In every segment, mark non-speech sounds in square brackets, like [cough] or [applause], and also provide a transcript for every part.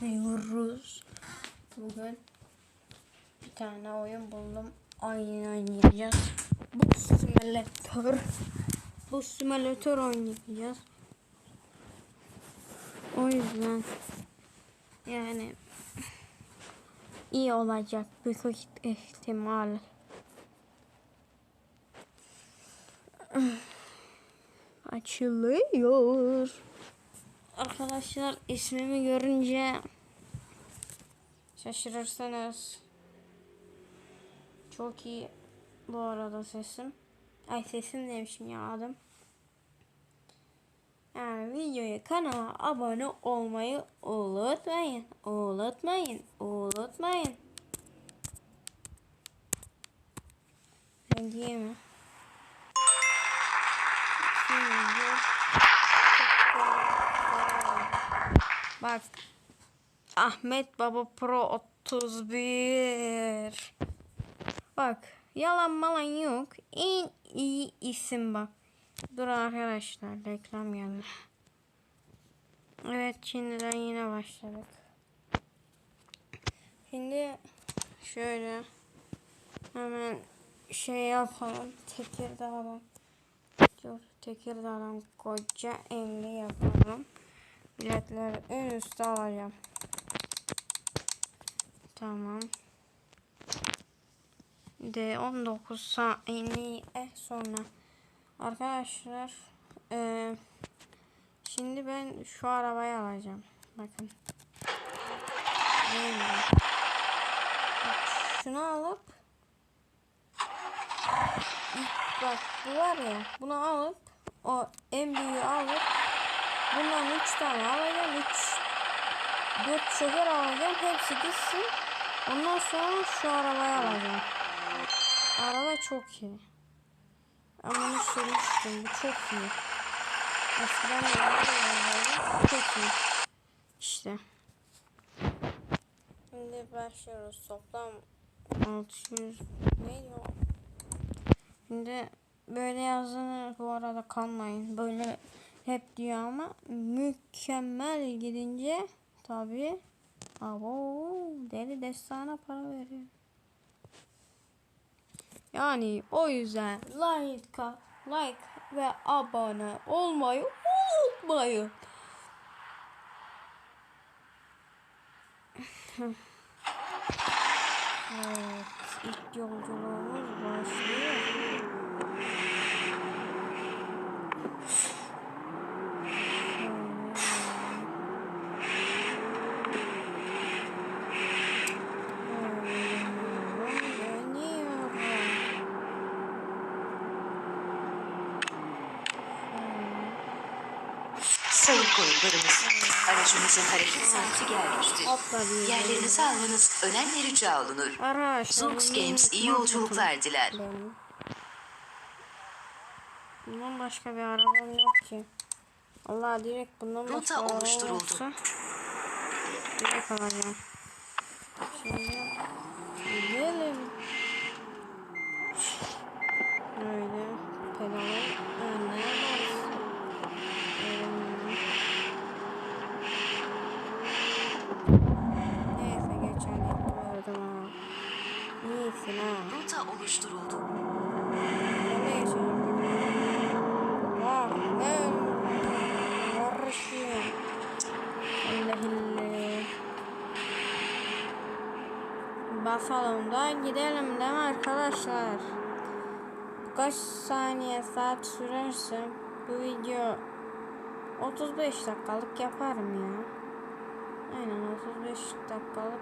Diyoruz. Bugün bir tane oyun buldum. Oyun oynayacağız. Bu simülatör. Bu simülatör oynayacağız. O yüzden yani iyi olacak büyük ihtimal. Açılıyor. Arkadaşlar ismimi görünce şaşırırsınız. Çok iyi bu arada sesim. Ay sesim demişim ya adım. Yani videoya kanala abone olmayı unutmayın. Unutmayın. Unutmayın. Diyeyim mi? Şimdi Bak. Ahmet Baba Pro 31. Bak. Yalan malan yok. En iyi isim bak. Dur arkadaşlar. Reklam geldi. Evet şimdiden yine başladık. Şimdi şöyle hemen şey yapalım. Tekirdağ'dan Dur Tekirdağ'dan koca elli yapalım. Biletleri en üstte alacağım. Tamam. De 19 saniye sonra. Arkadaşlar eee, şimdi ben şu arabayı alacağım. Bakın. Şunu alıp bak bu var ya bunu alıp o en büyüğü alıp bundan 3 tane alacağım 3 4 şeker alacağım hepsi gitsin. Ondan sonra şu arabayı alacağım. Araba çok iyi. Ama bunu sürmüştüm bu çok iyi. Eskiden de çok iyi. İşte. Şimdi başlıyoruz toplam 600 neydi o? Şimdi böyle yazdığını bu arada kalmayın. Böyle hep diyor ama mükemmel gidince tabi abo deli destana para veriyor. Yani o yüzden like, like ve abone olmayı unutmayın. [laughs] evet, ilk yolculuğumuz başlıyor. Sayın konuklarımız, aracınızın hareket saati gelmiştir. Yerlerinizi almanız önemli rica olunur. Benim Games iyi yolculuklar diler. benim. Bundan başka bir arabam yok ki. Allah direkt bundan başka araba oluşturuldu. olsa direkt alacağım. Şimdi gidelim. Böyle pedalı önüne bas. Neyse geçelim. Gördüm ha. İyisin ha. Rota oluşturuldu. Nereye geçelim? Vah ne Yarışıyor. Allah Allah. Basalım da gidelim değil mi arkadaşlar? Kaç saniye saat sürerse bu video 35 dakikalık yaparım ya. Aynen 35 dakikalık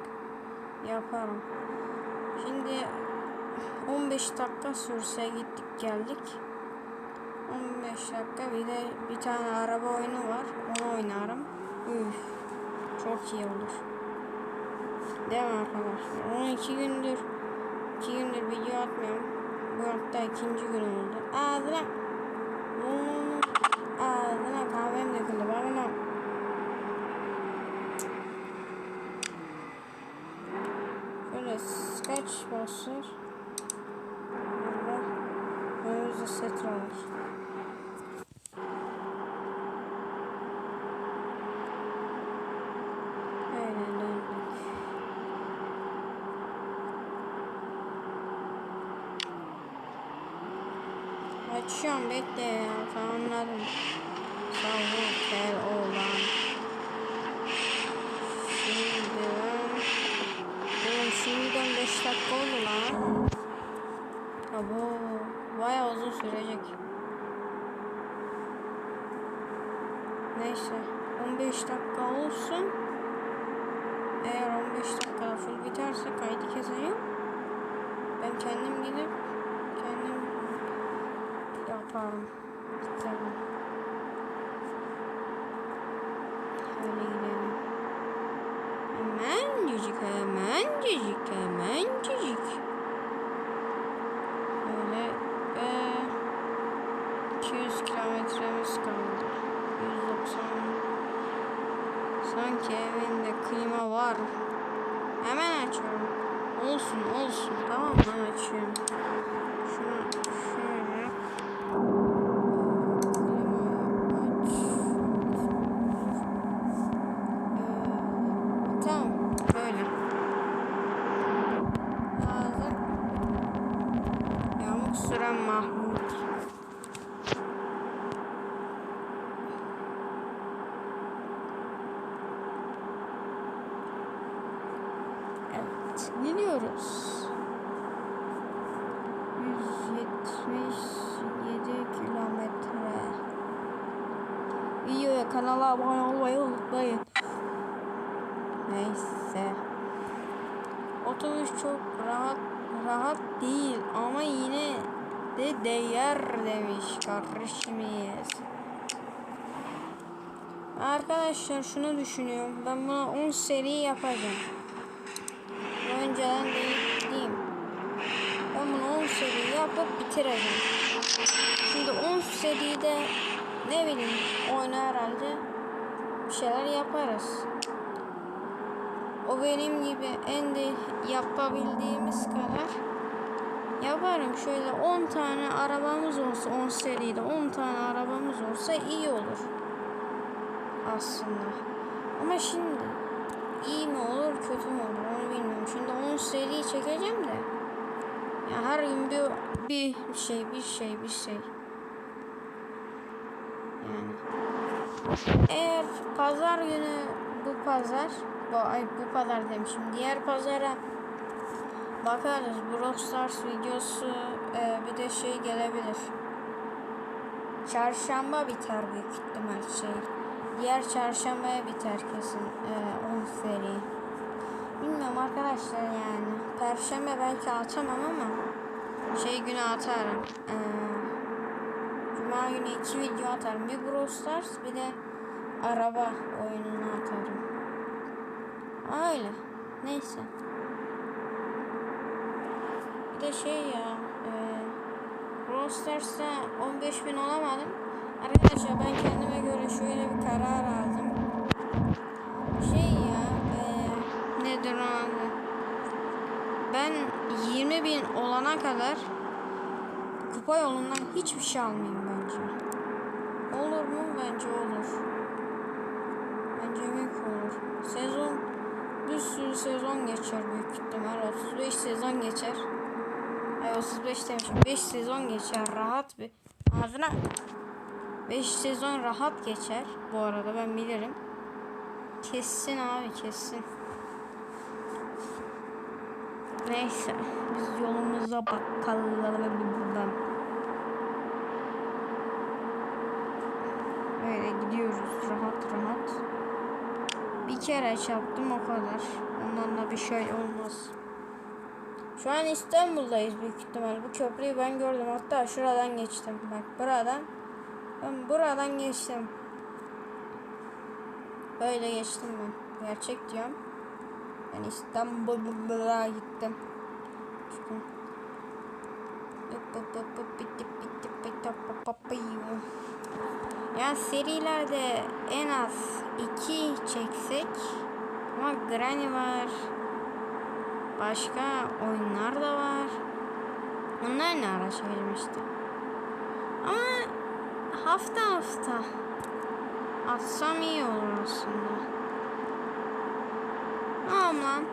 yaparım. Şimdi 15 dakika sürse gittik geldik. 15 dakika bir de bir tane araba oyunu var. Onu oynarım. Üf, çok iyi olur. Değil mi arkadaşlar? 12 gündür 2 gündür video atmıyorum. Bu hafta ikinci gün oldu. Ağzına Hmm, Ağzına kahvem döküldü. Bakın Şöyle kaç basır? Burası satranç. Aynen döndük. Açıyorum bekle ya tamamladım. Savuker oğlan. Şimdi Oğlum şimdiden 5 dakika oldu lan. Abo bayağı uzun sürecek. Neyse 15 dakika olsun. Eğer 15 dakikada full biterse kaydı keseceğim. Ben kendim gidip kendim yaparım. Tabii. Şöyle gidelim. Hemencecik, hemencecik, hemencecik. Böyle eee 200 kilometremiz kaldı. 190 Sanki evinde klima var. Hemen açıyorum. Olsun olsun tamam mı açıyorum. Şunu şöyle. Ee, Tamam böyle. Hazır. Yamuk süren Mahmut. Gidiyoruz. 177 kilometre. Videoya kanala abone olmayı unutmayın. Neyse. Otobüs çok rahat rahat değil ama yine de değer demiş kardeşimiz. Arkadaşlar şunu düşünüyorum. Ben buna 10 seri yapacağım. Önceden diyeyim. Ben bunu 10 seri yapıp bitireceğim. Şimdi 10 seride ne bileyim oyna herhalde bir şeyler yaparız. O benim gibi en de yapabildiğimiz kadar yaparım. Şöyle 10 tane arabamız olsa 10 seride 10 tane arabamız olsa iyi olur. Aslında. Ama şimdi iyi mi olur kötü mü olur onu bilmiyorum. Şimdi 10 seri çekeceğim de. Ya her gün bir, bir şey bir şey bir şey. Yani. Eğer pazar günü bu pazar bu ay bu pazar demişim. Diğer pazara bakarız. Brawl Stars videosu e, bir de şey gelebilir. Çarşamba biter büyük ihtimal şey. Diğer çarşambaya biter kesin e, 10 seri. Bilmiyorum arkadaşlar yani. Perşembe belki atamam ama şey günü atarım. Ee, Cuma günü iki video atarım. Bir Brawl Stars bir de araba oyununu atarım. Öyle. Neyse. Bir de şey ya. E, Brawl Stars'ta 15 bin olamadım. Arkadaşlar ben kendime göre şöyle bir karar aldım. Şey ya. E, nedir o adı? Ben 20 bin olana kadar kupa yolundan hiçbir şey almayayım bence. Olur mu? Bence olur. Bence büyük olur. Sezon bir sürü sezon geçer büyük ihtimal. 35 sezon geçer. Ay 35 demişim. 5 sezon geçer rahat bir. Ağzına 5 sezon rahat geçer. Bu arada ben bilirim. Kessin abi kessin. Neyse biz yolumuza bakalım buradan. Böyle gidiyoruz rahat rahat. Bir kere çarptım o kadar. Ondan da bir şey olmaz. Şu an İstanbul'dayız büyük ihtimal. Bu köprüyü ben gördüm. Hatta şuradan geçtim. Bak buradan. Ben buradan geçtim. Böyle geçtim ben. Gerçek diyorum. Ben İstanbul'a gittim. Çıkın. Ya serilerde en az iki çeksek ama Granny var. Başka oyunlar da var. Onlar ne ara işte. Ama hafta hafta atsam iyi olur aslında. Tamam lan.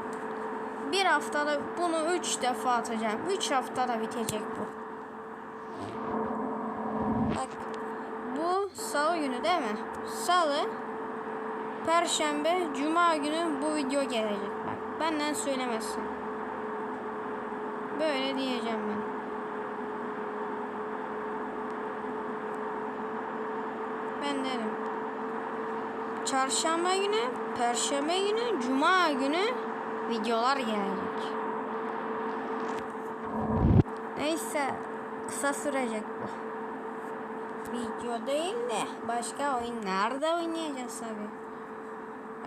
Bir haftada bunu üç defa atacağım. Üç haftada bitecek bu. Bak bu salı günü değil mi? Salı, perşembe, cuma günü bu video gelecek. Bak benden söylemezsin. Böyle diyeceğim ben. Çarşamba günü, perşembe günü, cuma günü videolar gelecek. Neyse kısa sürecek bu. Video değil de başka oyunlarda oynayacağız tabi.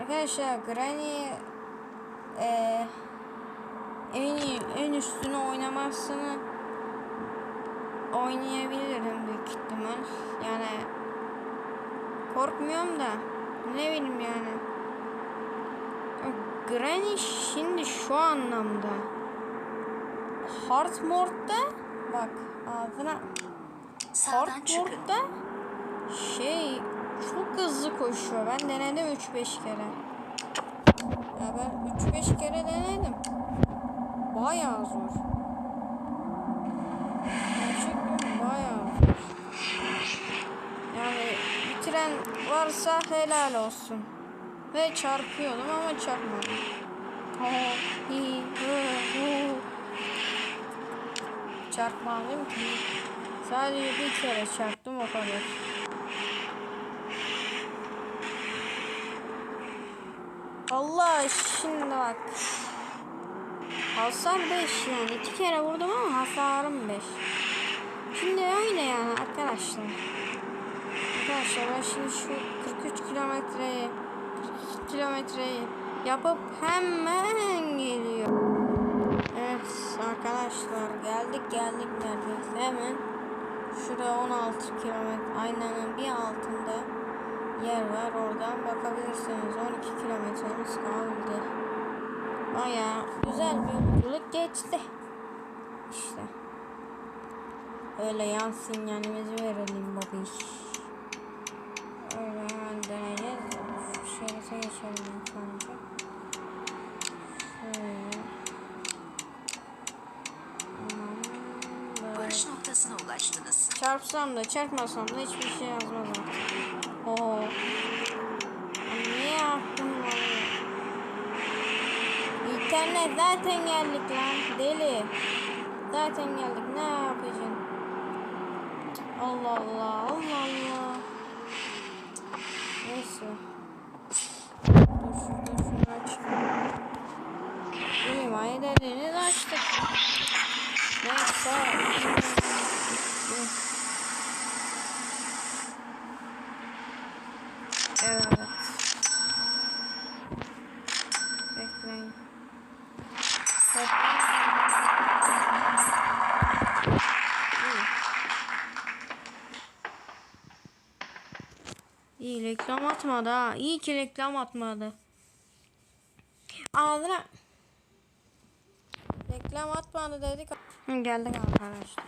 Arkadaşlar Granny eee en en üstüne oynamasını oynayabilirim büyük ihtimal. Yani korkmuyorum da ne bileyim yani. Granny şimdi şu anlamda Hard Mode'da bak ağzına. Hardboard'da şey çok hızlı koşuyor. Ben denedim 3-5 kere. Ya ben 3-5 kere denedim. Bayağı zor. Gerçekten bayağı zor. Yani bitiren varsa helal olsun. Ve çarpıyordum ama çarpmadım. Çarpmadım ki. Sadece bir kere çarptım o kadar. Allah şimdi bak. Hasar 5 yani. iki kere vurdum ama hasarım 5. Şimdi öyle yani arkadaşlar. Arkadaşlar ben şimdi şu 43 kilometreyi 42 kilometreyi yapıp hemen geliyorum. Evet arkadaşlar geldik geldik neredeyse hemen. Şurada 16 kilometre aynanın bir altında yer var. Oradan bakabilirsiniz. 12 kilometremiz kaldı. Baya güzel bir yolculuk geçti. İşte. Öyle yan sinyalimizi verelim babiş öyle hemen deneyeceğiz şu şerite geçelim ilk önce şöyle Varış noktasına ulaştınız. Çarpsam da çarpmasam da hiçbir şey yazmaz artık. Oo. Niye yaptın bunu? İnternet zaten geldik lan deli. Zaten geldik ne yapacaksın? Allah Allah Allah Allah. Neyse. Dur şurada şunu açayım. Uyumayı dediğiniz açtık. Neyse. Evet. Bekleyin. Hop. İyi. İyi reklam atmadı ha. İyi ki reklam atmadı. Ağzına. Reklam atmadı dedik. Hı, Geldik arkadaşlar.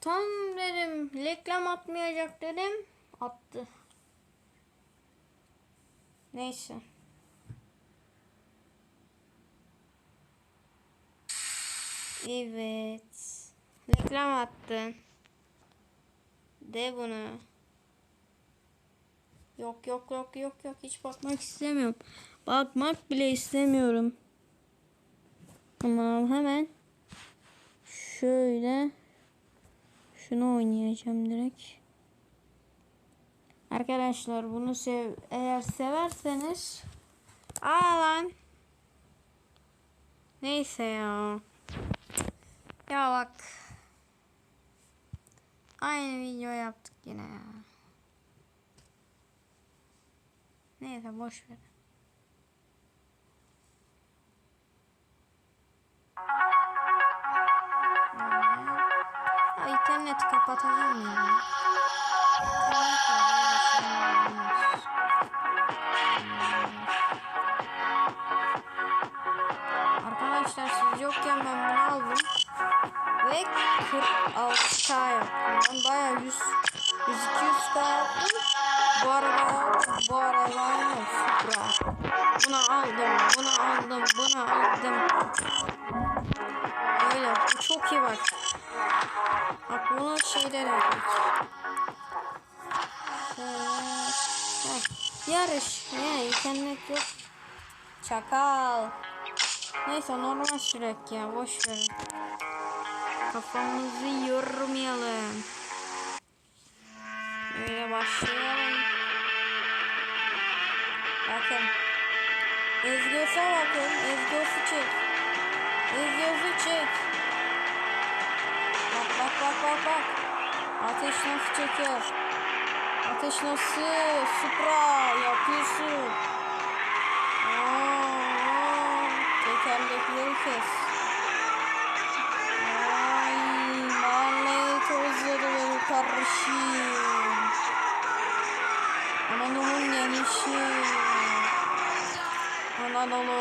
Tam dedim reklam atmayacak dedim. Attı. Neyse. Evet. Reklam attı. De bunu. Yok yok yok yok yok hiç bakmak istemiyorum. Bakmak bile istemiyorum. Tamam hemen şöyle şunu oynayacağım direkt. Arkadaşlar bunu sev eğer severseniz Aa lan. Neyse ya. Ya bak. Aynı video yaptık yine ya. Neyse boş ver. Ya. İnternet şeyler olmaz. Arkadaşlar siz yokken ben bunu aldım. Ve 46k yaptım. Ben bayağı 100 100-200k yaptım. Bu araba bu araba Supra. Bunu aldım, bunu aldım, bunu aldım. Öyle. Bu çok iyi bak. Bak bunu şeyde de yaptık. Şöyle. Heh. Yarış. Ne internet yok. Çakal. Neyse normal sürek ya boş ver. Kafamızı yormayalım. Öyle başlayalım. Bakın. Ezgios'a bakın. Ezgios'u çek. Ezgios'u çek. Bak bak bak bak bak. Ateş nasıl çekiyor? Ateş nasıl? Supra yapıyorsun. Oo, tekerlekleri kes. Ay mahalle tozları benim kardeşim. Anadolu'nun genişi. Anadolu.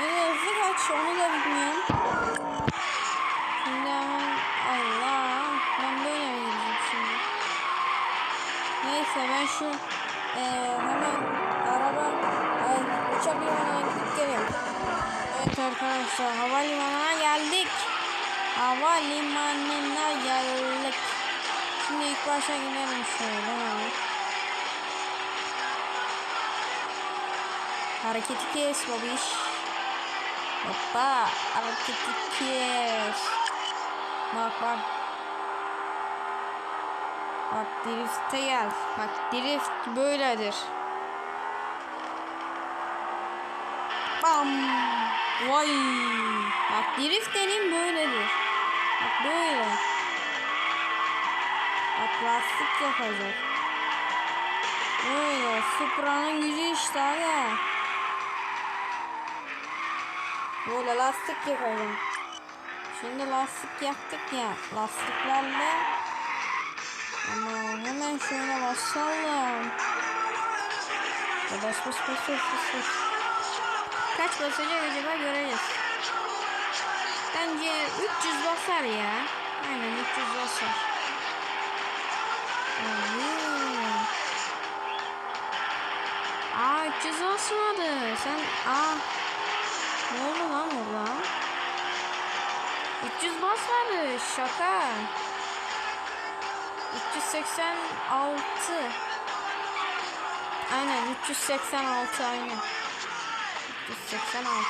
Ne hızlı kaç onu da bilmiyorum. Şimdi hemen Allah. Ben böyle mi gideceğim şimdi? Neyse ben şu eee hemen araba ay uçak limanına gidip geliyorum. Evet arkadaşlar havalimanına geldik. Havalimanına geldik. Şimdi ilk başa gidelim şöyle. Hareketi kes babiş. Hoppa hareketi kes. Bak bak. Bak drift'e gel. Bak drift böyledir. Bam. Vay. Bak drift dediğim böyledir. Bak böyle. Bak lastik yapacak. Böyle. Supra'nın gücü işte aga. Böyle lastik yapacağım. Şimdi lastik yaptık ya. Lastiklerle ama hemen şöyle basalım. Bas bas bas bas bas bas. Kaç basacak acaba göreceğiz. Bence 300 basar ya. Aynen 300 basar. Aa 300 basmadı. Sen aa ne oldu lan orada? 300 basmadı. Şaka. 386 Aynen 386 aynen 386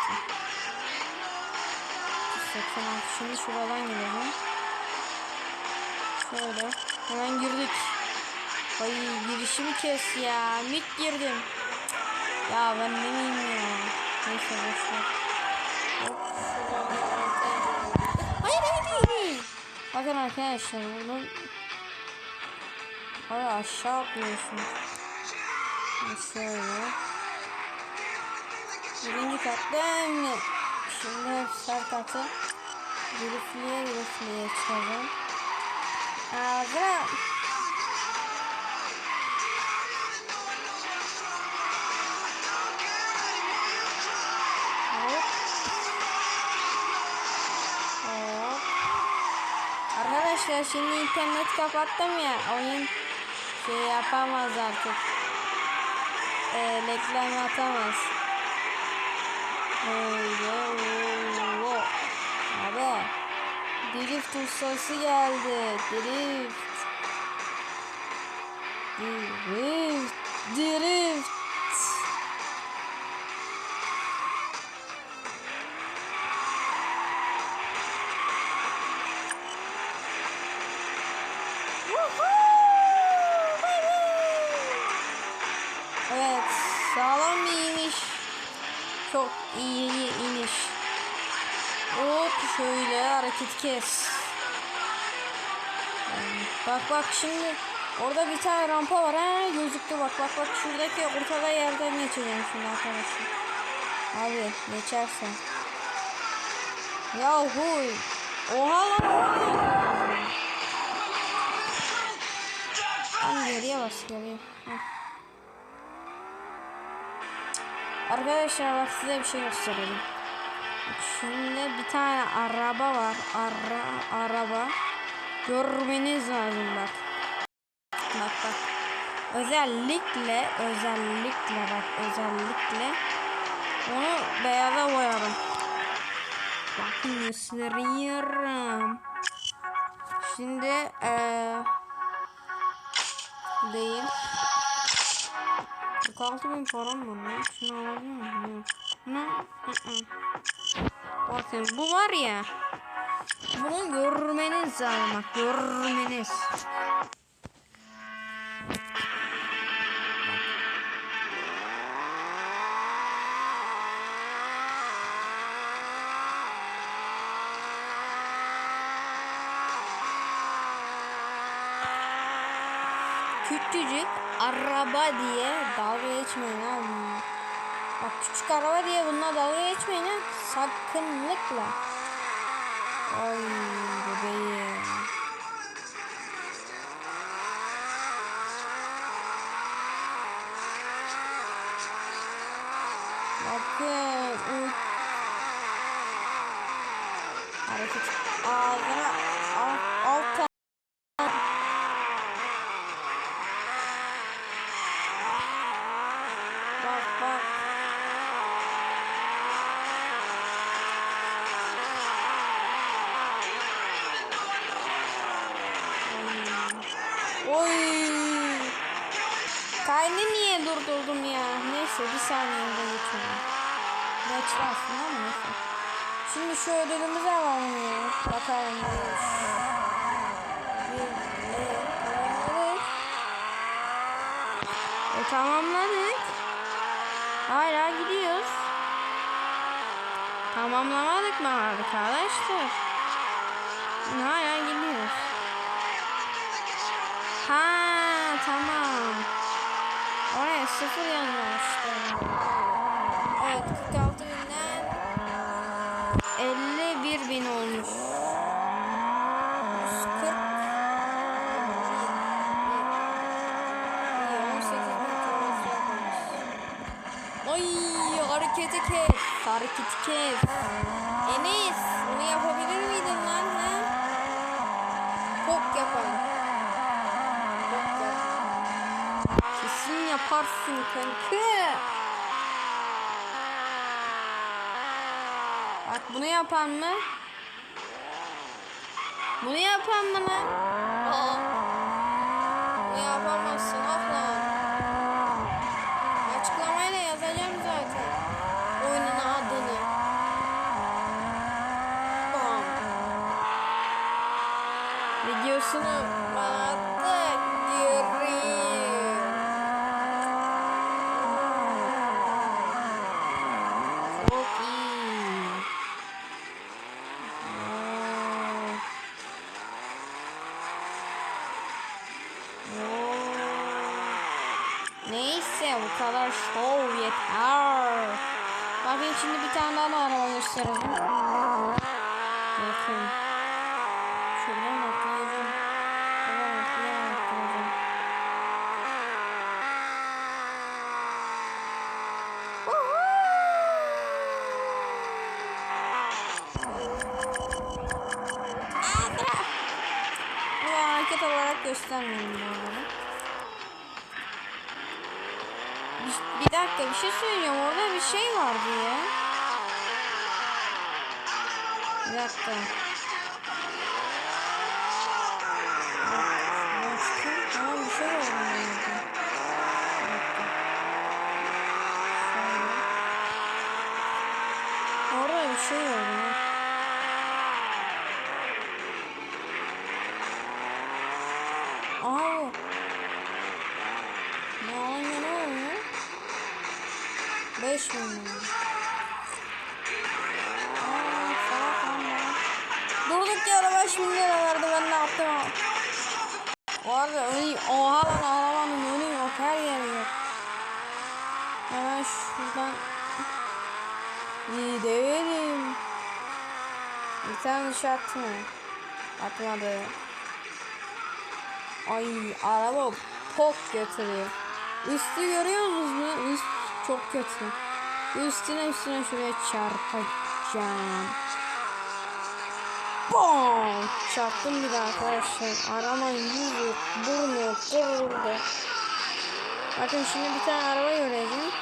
386 Şimdi şuradan gidelim Şöyle Hemen girdik Ay girişimi kes ya Mik girdim. Ya ben ne miyim ya Neyse boşver ortaya Hayır hayır hayır Bakın arkadaşlar bunun Hayır aşağı atlıyorsun. Şöyle. Birinci kattan şimdi her katı grifliye grifliye çıkalım. Ağzına Arkadaşlar şimdi internet kapattım ya oyun şey yapamaz artık. Ee, reklam atamaz. Öyle. Abi. Drift ustası geldi. Drift. Drift. Drift. Evet, sağlam bir iniş. Çok iyi iniş. Hop şöyle hareket kes. Bak bak şimdi orada bir tane rampa var ha gözüktü bak bak bak şuradaki ortada yerden geçeceğim şimdi arkadaşlar. Abi geçersen. Yahu. Oha lan geriye bas geriye. Arkadaşlar bak size bir şey göstereyim. Şimdi bir tane araba var. Ara, araba. Görmeniz lazım bak. Bak bak. Özellikle, özellikle bak özellikle onu beyaza boyadım. Bakın gösteriyorum. Şimdi eee değil. 46 bin param var lan. Şunu alabilir miyim? Hı. Bakın bu var ya. Bunu görmeniz lazım bak görmeniz. Diye dalga geçmeyin abi. Bak küçük araba diye bununla dalga geçmeyin ha. Sakınlıkla. Ay bebeğim. Bakın. Hareket. Ağzına alt, alt Bak bak. Oy. Oy. Kaydı niye durdurdum ya? Neyse bir saniyede geçiyorum. Geçti aslında ama neyse. Şimdi şu ödülümüzü alalım ya. Bakalım. neymiş. Bir, evet, tamamladık. E tamamladık. Hala gidiyoruz. Tamamlamadık mı arkadaşlar? Hala gidiyoruz. Ha tamam. Oraya sıfır yazmıştı. Evet 46 binden 51 bin olmuş. 140 Ay hareketi kes. Hareketi kes. Enes bunu yapabilir miydin lan ha? Pok yapalım. Pok yap. Kesin yaparsın kanka. Bak bunu yapan mı? Bunu yapan mı lan? Aa. Bunu yapamazsın asla. Açıklamayla yazacağım zaten. Oyunun adını. Bam. Videosunu bana attı. Göreyim. Çok iyi. Oo. Oo. Neyse bu kadar şov yeter. Bakın şimdi bir tane daha araba gösterelim. Bakın. Şuradan atlayacağım. Şuradan atlayacağım. atlayacağım. Bu hareket olarak göstermiyorum bu arada. Bir, bir dakika bir şey söyleyeceğim. Orada bir şey vardı ya. Bir dakika. Bir tane dışarı attı mı? Atmadı. Ay araba pok götürüyor. Üstü görüyor musunuz? Üst çok kötü. Üstüne üstüne şuraya çarpacağım. Bom! Çarptım bir daha arkadaşlar. Arabanın yüzü, burnu, kırıldı. Bakın şimdi bir tane araba göreceğim.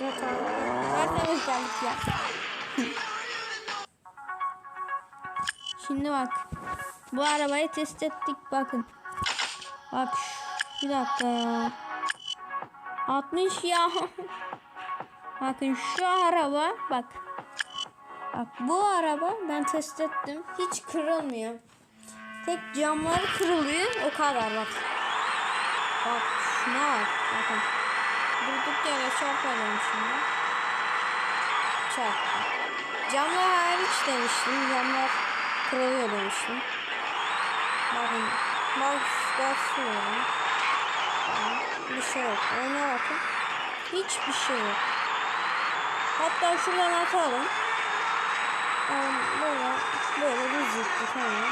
Evet abi. Tertemiz geldik ya. Şimdi bak. Bu arabayı test ettik bakın. Bak bir dakika ya. 60 [laughs] ya. Bakın şu araba bak. Bak bu araba ben test ettim. Hiç kırılmıyor. Tek camları kırılıyor o kadar bak. Bak şuna bak. Bakın. Durduk yere çarpacağım şimdi. Çarptı. Camlar hariç demiştim. Camlar kırılıyor demiştim. Bakın. Bak basıyorum. Bir şey yok. Ona bakın. Hiçbir şey yok. Hatta şuradan atalım. Tamam, böyle, böyle düz gitti tamam.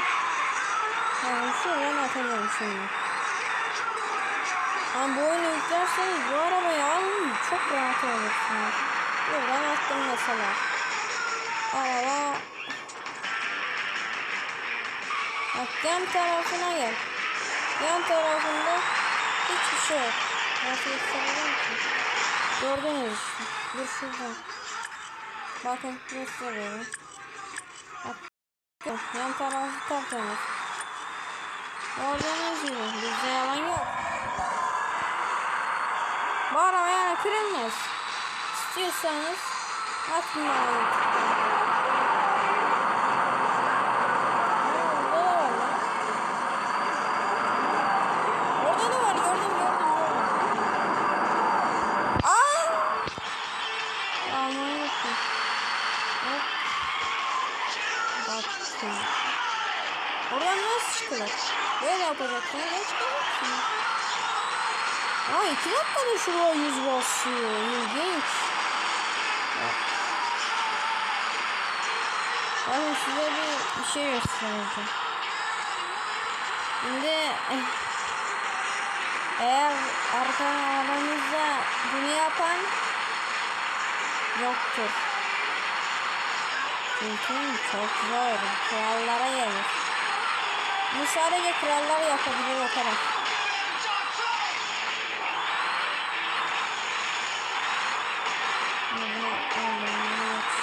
Tamam şuradan atacağım şimdi. Ama bu oyunu yüklerseniz bu arabayı alın çok rahat alırsınız. Buradan attım mesela. Araba Bak yan tarafına gel. Yan tarafında hiçbir şey yok. Nasıl göstereceğim ki? Gördünüz. Dur şuradan. Bakın gösteriyorum. Bak. Yan tarafı tertemiz. Gördüğünüz gibi bizde yalan yok. Bu araba yani kırılmaz. İstiyorsanız atın bana YouTube'dan. Aa, Orada da var lan. Orada da var gördüm gördüm gördüm. Aa! Aman yoksun. Hop. Baktım. Oradan nasıl çıkılır? Böyle yapacaksın. Ne çıkacaksın? Aa iki dakikada şuraya yüz basıyor. İlginç. Bakın size bir, bir şey göstereceğim. Şimdi eh, eğer arka aranızda bunu yapan yoktur. Çünkü çok zor. Krallara gelir. Bu sadece krallar yapabilir o kadar. Bunu aldım, bunu aç.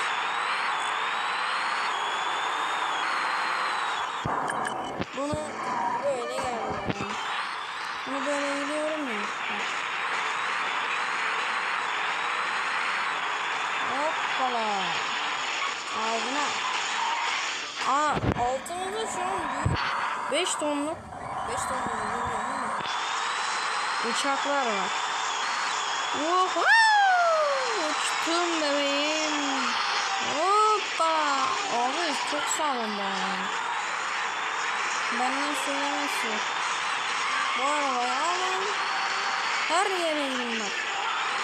Bunu böyle geldim. Bunu böyle gidiyorum ya. Hoppala. Ağzına. Aa altımızda şu an büyük 5 tonluk 5 tonluk bilmiyorum uçaklar var. Oha! Uçtum bebeğim. Hoppa. Abi çok sağlam araba. Benden söylemesi. Bu arabayı alın. Her yere inin bak.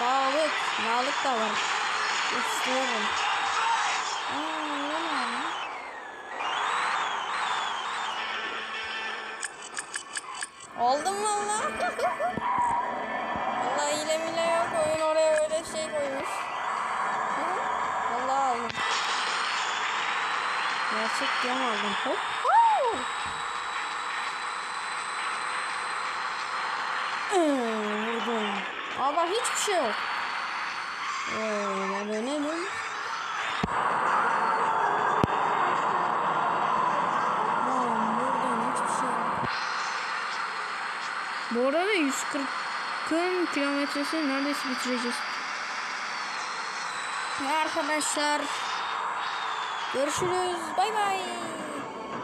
Dağlık. Dağlık da var. İstiyorum. Aa, Aldım valla. valla hile mile yok. Oyun oraya öyle şey koymuş. Valla aldım. Gerçek cam aldım. Hop. Ee, Vurdum. Ama hiçbir şey yok. Böyle dönelim. Lan buradan hiçbir şey yok. Bu arada 140'ın kilometresi neredeyse bitireceğiz. Arkadaşlar görüşürüz. Bay bay.